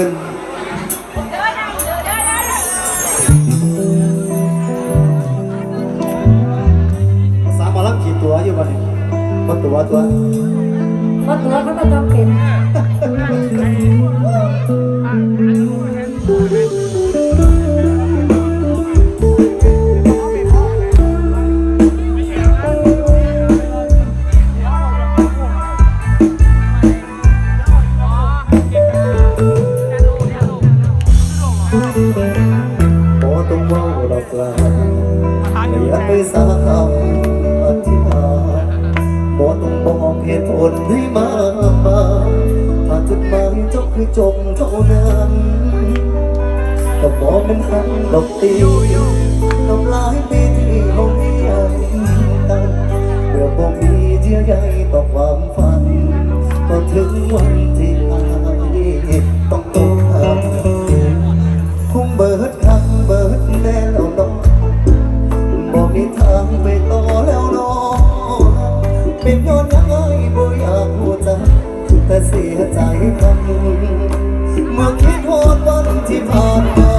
งินภาษาหมอลำขีดตัวอยู่บ่เนี่ยคนตัวตัวเพราะตัวก็ต้องเป็น โอต้องเมาดอกลาอย่าไปสาคำอธิบายโอต้องบอกเหตุผลให้มาถ้าจุดหมายเจ้าคือจงเท่านั้นก็บอกมันหันดอกตีน้ำลายปีที่เขามีกันเมื่อบ่มีเยื่อใยต่อความฝัน ก็ถึงวัน แต่เสียใจคำเมื่อคิดโทษวันที่ผ่านมา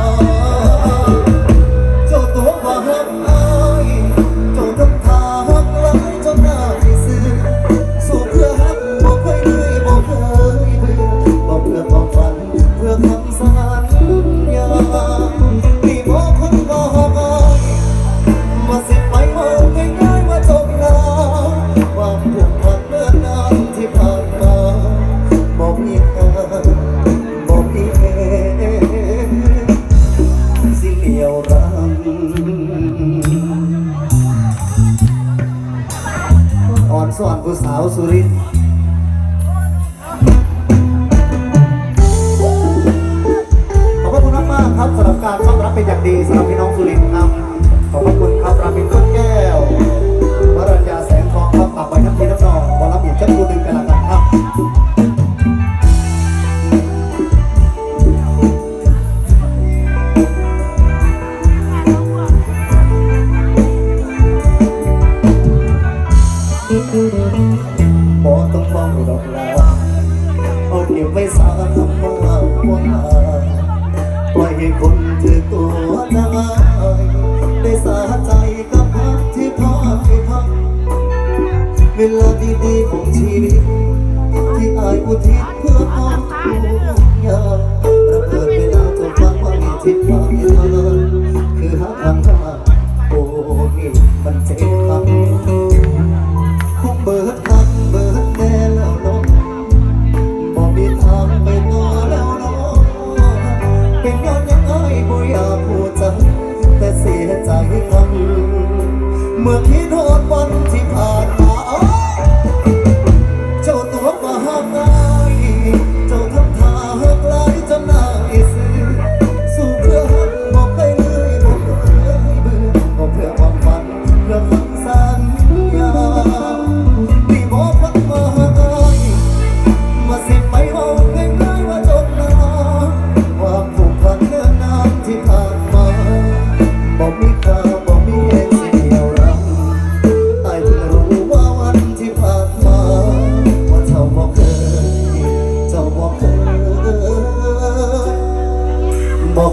สิ่งเดียวรังอ่อนสอนผู้สาวสุรินทร์ขอบพระคุณมากๆครับสำหรับการต้อนรับเป็นอย่างดีสำหรับ บอกต้องมองดอกลาเอาเก็บไว้สาทำว่าว่าปล่อยให้คนถือตัวได้ได้สาใจกับพักที่พาให้พักเวลาดีๆของชีวิต ที่อายอุทิศเพื่อเอาทุกอย่าง มื่อคิดโหดวันที่ผ่าน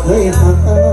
可以好